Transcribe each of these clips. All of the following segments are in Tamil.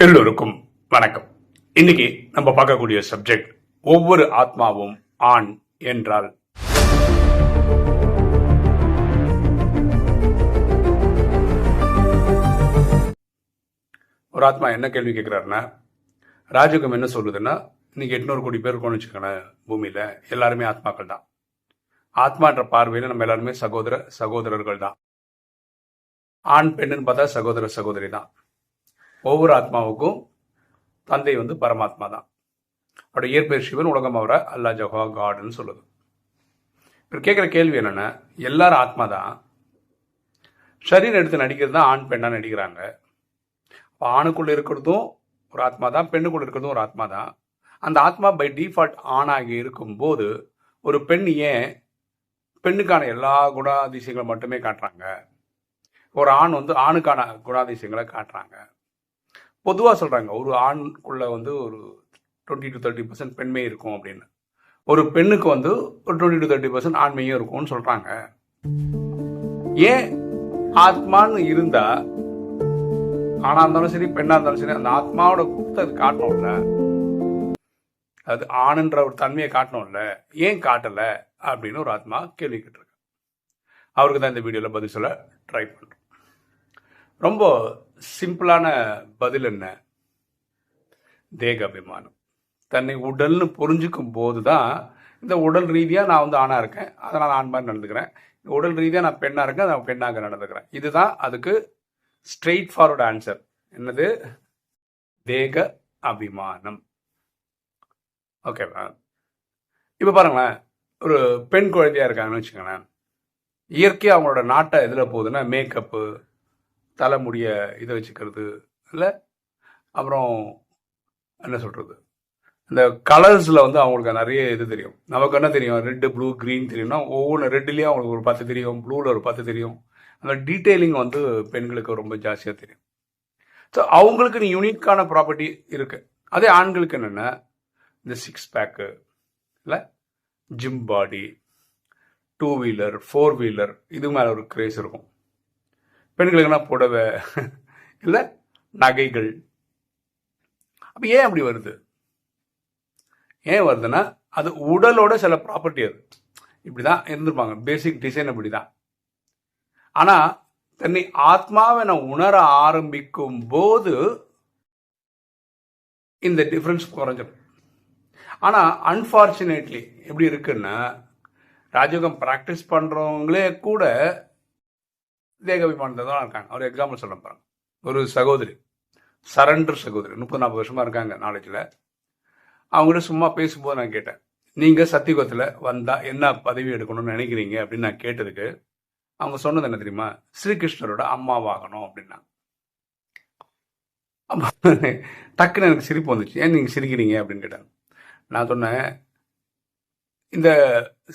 எல்லோருக்கும் வணக்கம். இன்னைக்கு நம்ம பார்க்கக்கூடிய சப்ஜெக்ட் ஒவ்வொரு ஆத்மாவும் ஆண் என்றால்? ஒரு ஆத்மா என்ன கேள்வி கேட்குறாருன்னா ராஜகம் என்ன சொல்லுதுன்னா இன்னைக்கு எட்நூறு கோடி பேர் இருக்கோம்னு வச்சுக்கோங்களேன் பூமியில எல்லாருமே ஆத்மாக்கள் தான். ஆத்மான்ற பார்வையில நம்ம எல்லாருமே சகோதர சகோதரர்கள் தான் ஆண் பெண்ணுன்னு பார்த்தா சகோதர சகோதரி தான். ஒவ்வொரு ஆத்மாவுக்கும் தந்தை வந்து பரமாத்மா தான். அவருடைய இயற்பெயர் சிவன் உலகம் அவரை அல்லா ஜஹா காடுன்னு சொல்லுது. இப்போ கேட்குற கேள்வி என்னென்னா எல்லாரும் ஆத்மா தான். சரீரம் எடுத்து நடிக்கிறது தான் ஆண் பெண்ணாக நடிக்கிறாங்க. அப்போ ஆணுக்குள்ளே இருக்கிறதும் ஒரு ஆத்மா தான் பெண்ணுக்குள்ளே இருக்கிறதும் ஒரு ஆத்மா தான். அந்த ஆத்மா பை டிஃபால்ட் ஆணாகி இருக்கும்போது ஒரு பெண் ஏன் பெண்ணுக்கான எல்லா குணாதிசயங்களும் மட்டுமே காட்டுறாங்க? ஒரு ஆண் வந்து ஆணுக்கான குணாதிசயங்களை காட்டுறாங்க. பொதுவாக சொல்கிறாங்க ஒரு ஆண்குள்ளே வந்து ஒரு டுவெண்ட்டி டு தேர்ட்டி பர்சன்ட் பெண்மை இருக்கும் அப்படின்னு. ஒரு பெண்ணுக்கு வந்து ஒரு டுவெண்ட்டி டு தேர்ட்டி பர்சன்ட் ஆண்மையும் இருக்கும்னு சொல்கிறாங்க ஏன் ஆத்மான்னு இருந்தால் ஆணாக இருந்தாலும் சரி பெண்ணாக இருந்தாலும் சரி அந்த ஆத்மாவோட குப்த அது காட்டணும்ல. அது ஆணுன்ற ஒரு தன்மையை காட்டணும்ல. ஏன் காட்டலை? அப்படின்னு ஒரு ஆத்மா கேள்வி கேட்டிருக்கு அவருக்கு தான் இந்த வீடியோவில் பதில் சொல்ல ட்ரை பண்ணுறோம் ரொம்ப சிம்பிளான பதில் என்ன? தேக அபிமானம் தன்னை உடல்னு புரிஞ்சுக்கும் போது தான் இந்த உடல் ரீதியாக நான் வந்து ஆணாக இருக்கேன். அதை நான் ஆண் மாதிரி நடந்துக்கிறேன். உடல் ரீதியாக நான் பெண்ணாக இருக்கேன் நான் பெண்ணாக நடந்துக்கிறேன். இதுதான் அதுக்கு ஸ்ட்ரெயிட் ஃபார்வர்ட் ஆன்சர் என்னது? தேக அபிமானம். ஓகேவா இப்போ பாருங்களேன். ஒரு பெண் குழந்தையாக இருக்காங்கன்னு வச்சுக்கோங்களேன். இயற்கையாக அவங்களோட நாட்டை எதில் போகுதுன்னா மேக்கப்பு தலைமுடிய இதை வச்சுக்கிறது. இல்லை அப்புறம் என்ன சொல்கிறது இந்த கலர்ஸில் வந்து அவங்களுக்கு நிறைய இது தெரியும். நமக்கு என்ன தெரியும்? ரெட்டு ப்ளூ க்ரீன் தெரியும்னா ஒவ்வொன்று ரெட்டுலேயும் அவங்களுக்கு ஒரு பத்து தெரியும் ப்ளூவில் ஒரு பத்து தெரியும். அந்த டீட்டெயிலிங் வந்து பெண்களுக்கு ரொம்ப ஜாஸ்தியாக தெரியும். ஸோ அவங்களுக்கு யூனிக்கான ப்ராப்பர்ட்டி இருக்குது அதே ஆண்களுக்கு என்னென்ன? இந்த சிக்ஸ் பேக்கு இல்லை? Gym body two wheeler four wheeler இது மேலே ஒரு கிரேஸ் இருக்கும். பெண்களுக்குன்னா புடவை இல்லை நகைகள். அப்போ ஏன் அப்படி வருது? ஏன் வருதுன்னா அது உடலோட சில ப்ராப்பர்ட்டி அது. இப்படி தான் இருந்திருப்பாங்க. பேசிக் டிசைன் அப்படி தான் ஆனால் தன்னை ஆத்மாவை நான் உணர ஆரம்பிக்கும் போது இந்த டிஃப்ரென்ஸ் குறைஞ்சிடும் ஆனால் அன்ஃபார்ச்சுனேட்லி எப்படி இருக்குன்னா ராஜயோகம் ப்ராக்டிஸ் பண்ணுறவங்களே கூட தேகாபிமானத்தை தான் இருக்காங்க. ஒரு எக்ஸாம்பிள் சொல்ல பாருங்க. ஒரு சகோதரி. சரண்டர் சகோதரி. முப்பது நாற்பது வருஷமாக இருக்காங்க நாலேஜில் அவங்ககிட்ட சும்மா பேசும்போது நான் கேட்டேன். நீங்கள் சத்தியுகத்தில் வந்தால் என்ன பதவி எடுக்கணும்னு நினைக்கிறீங்க? அப்படின்னு நான் கேட்டதுக்கு அவங்க சொன்னது என்ன தெரியுமா? ஸ்ரீகிருஷ்ணரோட அம்மாவாகணும் அப்படின்னா அப்ப டக்குன்னு எனக்கு சிரிப்பு வந்துச்சு. ஏன் நீங்கள் சிரிக்கிறீங்க? அப்படின்னு கேட்டாங்க. நான் சொன்னேன் இந்த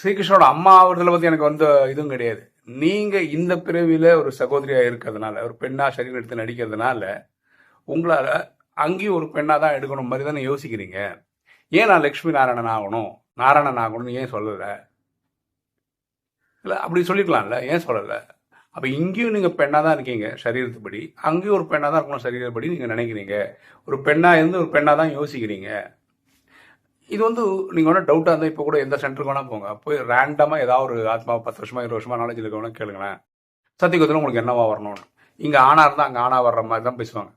ஸ்ரீகிருஷ்ணரோட அம்மா ஆகுறதுல பற்றி எனக்கு வந்து இதுவும் கிடையாது. நீங்க இந்த பிறவியில ஒரு சகோதரியா இருக்கிறதுனால ஒரு பெண்ணா சரீரம் எடுத்து நடிக்கிறதுனால உங்களால அங்கேயும் ஒரு பெண்ணா தான் எடுக்கணும் மாதிரி தானே யோசிக்கிறீங்க. ஏன் நான் லக்ஷ்மி நாராயணன் ஆகணும்? நாராயணன் ஆகணும்னு ஏன் சொல்லல? இல்லை அப்படி சொல்லிக்கலாம்ல ஏன் சொல்லலை? அப்போ இங்கேயும் நீங்கள் பெண்ணாக தான் இருக்கீங்க சரீரத்துப்படி. அங்கேயும் ஒரு பெண்ணாக தான் இருக்கணும் சரீரப்படி நீங்கள் நினைக்கிறீங்க. ஒரு பெண்ணாக இருந்து ஒரு பெண்ணாக தான் யோசிக்கிறீங்க. இது வந்து நீங்கள் ஒன்றும் டவுட்டாக இருந்தால் இப்போ கூட எந்த சென்டருக்கு வேணால் போங்க. போய் ரேண்டமாக ஏதாவது ஒரு ஆத்மா பத்து வருஷமா இருபது வருஷமா நாலேஜ் இருக்கவங்க கேளுங்களேன். சத்தியகுத்தில் உங்களுக்கு என்னவா வரணும்னு. இங்கே ஆணாக இருந்தால் அங்கே ஆணாக வர்ற மாதிரி தான் பேசுவாங்க.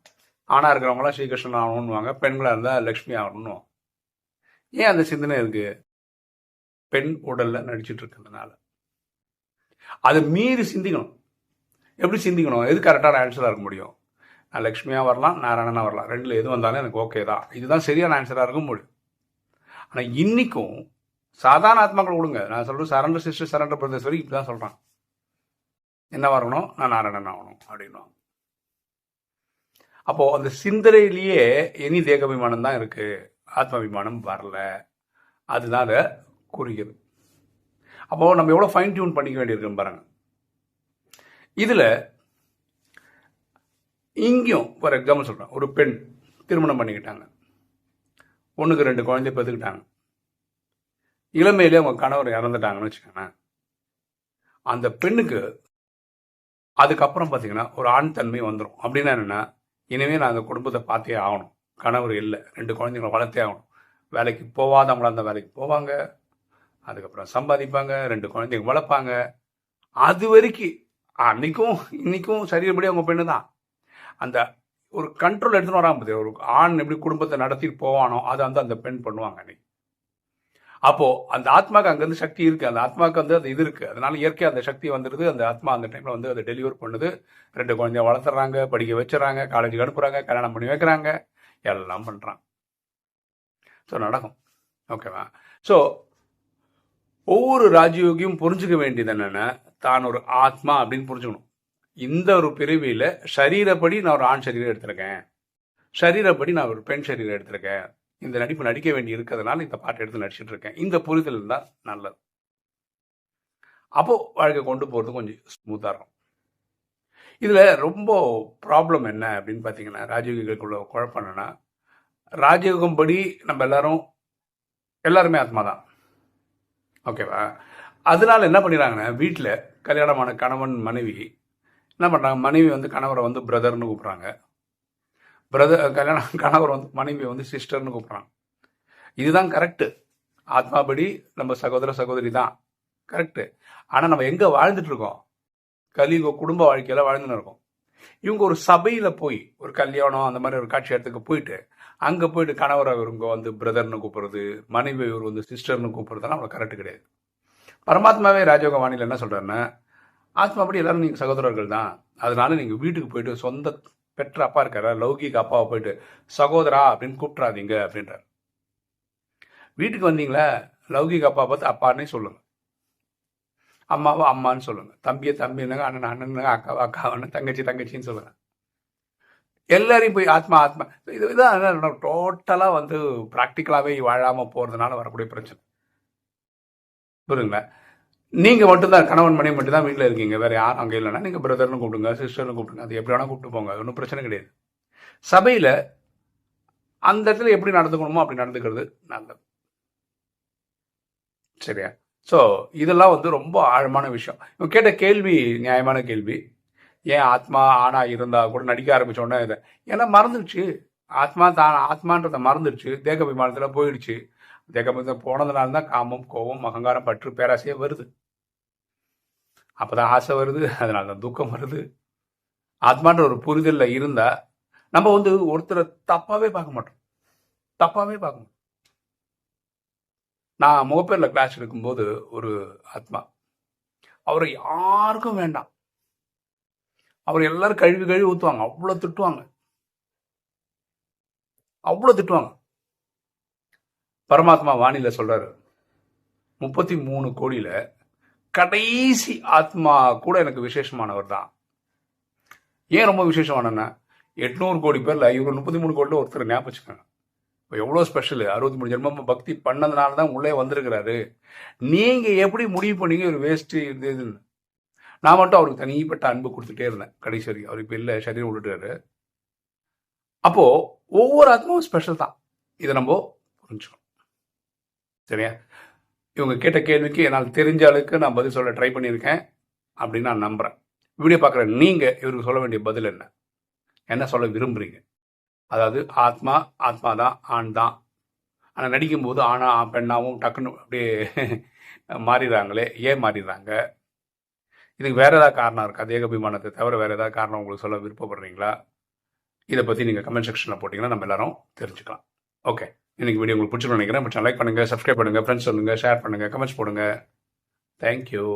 ஆணாக இருக்கிறவங்களாம் ஸ்ரீகிருஷ்ணன் ஆகணும்னுவாங்க பெண்களாக இருந்தால் லக்ஷ்மி ஆகணும் ஏன் அந்த சிந்தனை இருக்கு? பெண் உடலில் நடிச்சிட்டு இருக்கிறதுனால. அதை மீறி சிந்திக்கணும். எப்படி சிந்திக்கணும்? எது கரெக்டான ஆன்சராக இருக்க முடியும்? நான் லக்ஷ்மியாக வரலாம் நாராயணனாக வரலாம். ரெண்டில் எது வந்தாலும் எனக்கு ஓகே தான். இதுதான் சரியான ஆன்சராக இருக்க முடியும். ஆனால் இன்னைக்கும் சாதாரண ஆத்மாக்கள் கொடுங்க நான் சொல்கிறேன் சரண்டர் சிஸ்டர் சரண்டர் பிரதேஷ் வரைக்கும் இப்படி தான் சொல்கிறான் என்ன வரணும் நான் நாராயணன் ஆகணும் அப்படின்னுவாங்க அப்போ அந்த சிந்தனையிலேயே இனி தேகாபிமானம் தான் இருக்கு. ஆத்மாபிமானம் வரல. அதுதான் அதை குறிக்குது அப்போ நம்ம எவ்வளோ ஃபைன் டியூன் பண்ணிக்க வேண்டியிருக்குன்னு பாருங்க. இதில் இங்கேயும் ஃபார் எக்ஸாம்பிள் சொல்கிறேன் ஒரு பெண் திருமணம் பண்ணிக்கிட்டாங்க. பொண்ணுக்கு ரெண்டு குழந்தை பெற்றுக்கிட்டாங்க இளமையிலே அவங்க கணவர் இறந்துட்டாங்கன்னு வச்சுக்கோங்களேன். அந்த பெண்ணுக்கு அதுக்கப்புறம் பார்த்தீங்கன்னா ஒரு ஆண் தன்மை வந்துடும் அப்படின்னா என்னென்னா இனிமேல் நான் அந்த குடும்பத்தை பார்த்தே ஆகணும். கணவர் இல்லை ரெண்டு குழந்தைங்களை வளர்த்தே ஆகணும். வேலைக்கு போகாதவங்களா அந்த வேலைக்கு போவாங்க. அதுக்கப்புறம் சம்பாதிப்பாங்க ரெண்டு குழந்தைங்க வளர்ப்பாங்க. அது வரைக்கும் அன்னைக்கும் இன்னைக்கும் சரியபடி அவங்க பெண்ணு தான் அந்த ஒரு கண்ட்ரோல் எடுத்துன்னு வராம பார்த்தியா, ஒரு ஆண் எப்படி குடும்பத்தை நடத்திட்டு போவானோ அதை வந்து அந்த பெண் பண்ணுவாங்க அன்னைக்கு. அப்போ அந்த ஆத்மாக்கு அங்கேருந்து சக்தி இருக்கு. அந்த ஆத்மாக்கு வந்து அது இது இருக்கு. அதனால இயற்கையாக அந்த சக்தி வந்துடுது அந்த ஆத்மா அந்த டைம்ல வந்து அதை டெலிவர் பண்ணுது. ரெண்டு குழந்தைய வளர்த்துறாங்க படிக்க வச்சுறாங்க காலேஜுக்கு அனுப்புறாங்க கல்யாணம் பண்ணி வைக்கிறாங்க. எல்லாம் பண்றாங்க ஸோ நடக்கும். ஓகேவா ஸோ ஒவ்வொரு ராஜயோகியும் புரிஞ்சுக்க வேண்டியது என்னென்னா தான் ஒரு ஆத்மா அப்படின்னு புரிஞ்சுக்கணும். இந்த ஒரு பிரிவியில் சரீரப்படி நான் ஒரு ஆண் சரீரம் எடுத்திருக்கேன். சரீரப்படி நான் ஒரு பெண் சரீரம் எடுத்திருக்கேன். இந்த நடிப்பு நடிக்க வேண்டி இருக்கிறதுனால இந்த பாட்டை எடுத்து நடிச்சிட்டு இருக்கேன். இந்த புரிதல் தான் நல்லது. அப்போ வாழ்க்கை கொண்டு போகிறது கொஞ்சம் ஸ்மூத்தாக இருக்கும். இதில் ரொம்ப ப்ராப்ளம் என்ன அப்படின்னு பார்த்தீங்கன்னா ராஜயோகிகளுக்குள்ள குழப்பம் என்னன்னா ராஜயோகம் படி நம்ம எல்லாரும் எல்லாருமே ஆத்மா தான் ஓகேவா அதனால என்ன பண்ணிடுறாங்கன்னா வீட்டில் கல்யாணமான கணவன் மனைவி என்ன பண்ணுறாங்க மனைவி வந்து கணவரை வந்து பிரதர்னு கூப்பிட்றாங்க. பிரதர் கல்யாணம் கணவர் வந்து மனைவி வந்து சிஸ்டர்னு கூப்பிட்றாங்க. இதுதான் கரெக்டு ஆத்மாபடி நம்ம சகோதர சகோதரி தான். கரெக்டு ஆனால் நம்ம எங்கே வாழ்ந்துட்டு இருக்கோம்? கலியுக குடும்ப வாழ்க்கையில் வாழ்ந்துன்னு இருக்கோம். இவங்க ஒரு சபையில் போய் ஒரு கல்யாணம் அந்த மாதிரி ஒரு காட்சி இடத்துக்கு போயிட்டு அங்கே போயிட்டு கணவர் இவங்க வந்து பிரதர்னு கூப்பிட்றது மனைவி இவர் வந்து சிஸ்டர்னு கூப்பிட்றதுலாம் அவ்வளோ கரெக்ட் கிடையாது. பரமாத்மாவே ராஜயோக வாணியில் என்ன சொல்கிறாருன்னா ஆத்மாபடி எல்லாரும் நீங்க சகோதரர்கள் தான் அதனால நீங்க வீட்டுக்கு போயிட்டு சொந்த பெற்ற அப்பா இருக்கார லௌகிக அப்பாவை போயிட்டு சகோதரா அப்படின்னு கூப்பிட்றாதீங்க அப்படின்றார். வீட்டுக்கு வந்தீங்களா? லௌகிக அப்பா பார்த்து அப்பான்னே சொல்லுங்க. அம்மாவை அம்மான்னு சொல்லுங்க. தம்பியை தம்பினுங்க அண்ணன் அண்ணனுங்க அக்காவை அக்காவன்னு தங்கச்சி தங்கச்சின்னு சொல்லுங்க. எல்லாரையும் போய் ஆத்மா ஆத்மா. இது இதான் டோட்டலா வந்து ப்ராக்டிக்கலாவே வாழாம போறதுனால வரக்கூடிய பிரச்சனை. புரியுங்களா நீங்கள் மட்டும்தான் கணவன் மனைவி மட்டும் தான் வீட்டில் இருக்கீங்க. வேறு யாரும் அங்கே இல்லைன்னா நீங்கள் பிரதர்னு கூப்பிடுங்க சிஸ்டர்னு கூப்பிடுங்க. அது எப்படி வேணால் கூப்பிட்டு போங்க. ஒன்றும் பிரச்சனை கிடையாது. சபையில் அந்த இடத்துல எப்படி நடந்துக்கணுமோ அப்படி நடந்துக்கிறது நல்லது. சரியா? ஸோ இதெல்லாம் வந்து ரொம்ப ஆழமான விஷயம். இவங்க கேட்ட கேள்வி நியாயமான கேள்வி. ஏன் ஆத்மா ஆனா இருந்தா கூட நடிக்க ஆரம்பிச்ச உடனே இதை ஏன்னா மறந்துடுச்சு. ஆத்மா தான் ஆத்மான்றத மறந்துடுச்சு. தேக விமானத்தில் போயிடுச்சு. தேக விமானத்தில் போனதுனால தான் காமம் கோபம் அகங்காரம் பற்று பேராசையே வருது. அப்போதான் ஆசை வருது அதனால தான் துக்கம் வருது. ஆத்மான்ற ஒரு புரிதலில் இருந்தா நம்ம வந்து ஒருத்தரை தப்பாவே பார்க்க மாட்டோம். தப்பாவே பார்க்க மாட்டோம். நான் முகப்பேரில் கிளாஸ் எடுக்கும்போது ஒரு ஆத்மா அவரை யாருக்கும் வேண்டாம். அவர் எல்லாரும் கழுவி கழுவி ஊற்றுவாங்க அவ்வளோ திட்டுவாங்க. அவ்வளோ திட்டுவாங்க. பரமாத்மா வானில சொல்றாரு முப்பத்தி மூணு கோடியில கடைசி ஆத்மா கூட எனக்கு விசேஷமானவர் தான். ஏன் ரொம்ப விசேஷமானன்னா எட்நூறு கோடி பேரில் இவர் முப்பத்தி மூணு கோடியில் ஒருத்தர் ஞாபகம் இப்போ எவ்வளோ ஸ்பெஷல் அறுபத்தி மூணு ஜென்மம் பக்தி பண்ணதுனால தான் உள்ளே வந்திருக்கிறாரு. நீங்கள் எப்படி முடிவு பண்ணீங்க ஒரு வேஸ்ட்டு இது இதுன்னு? நான் மட்டும் அவருக்கு தனிப்பட்ட அன்பு கொடுத்துட்டே இருந்தேன் கடைசி வரைக்கும். அவர் இப்போ இல்லை சரீரம் விட்டுட்டாரு. அப்போது ஒவ்வொரு ஆத்மாவும் ஸ்பெஷல் தான். இதை நம்ம புரிஞ்சுக்கணும். சரியா? இவங்க கேட்ட கேள்விக்கு என்னால் தெரிஞ்ச அளவுக்கு நான் பதில் சொல்ல ட்ரை பண்ணியிருக்கேன் அப்படின்னு நான் நம்புகிறேன் வீடியோ பார்க்குற நீங்கள் இவருக்கு சொல்ல வேண்டிய பதில் என்ன? என்ன சொல்ல விரும்புகிறீங்க அதாவது ஆத்மா ஆத்மா தான் ஆண் தான் ஆனால் நடிக்கும்போது ஆணா பெண்ணாவும் டக்குன்னு அப்படியே மாறிடுறாங்களே ஏன் மாறிடுறாங்க? இதுக்கு வேறு ஏதாவது காரணம் இருக்கா? தேகபிமானத்தை தவிர வேறு ஏதாவது காரணம் உங்களுக்கு சொல்ல விருப்பப்படுறீங்களா? இதை பற்றி நீங்கள் கமெண்ட் செக்ஷனில் போட்டிங்கன்னா நம்ம எல்லாரும் தெரிஞ்சுக்கலாம். ஓகே இன்னைக்கு வீடியோ உங்களுக்கு பிடிச்சிருன்னு நினைக்கிறேன். பிடிச்சா லைக் பண்ணுங்கள் சப்ஸ்கிரைப் பண்ணுங்கள் ஃப்ரெண்ட்ஸ் சொல்லுங்கள் ஷேர் பண்ணுங்கள் கமெண்ட்ஸ் போடுங்க. தேங்க்யூ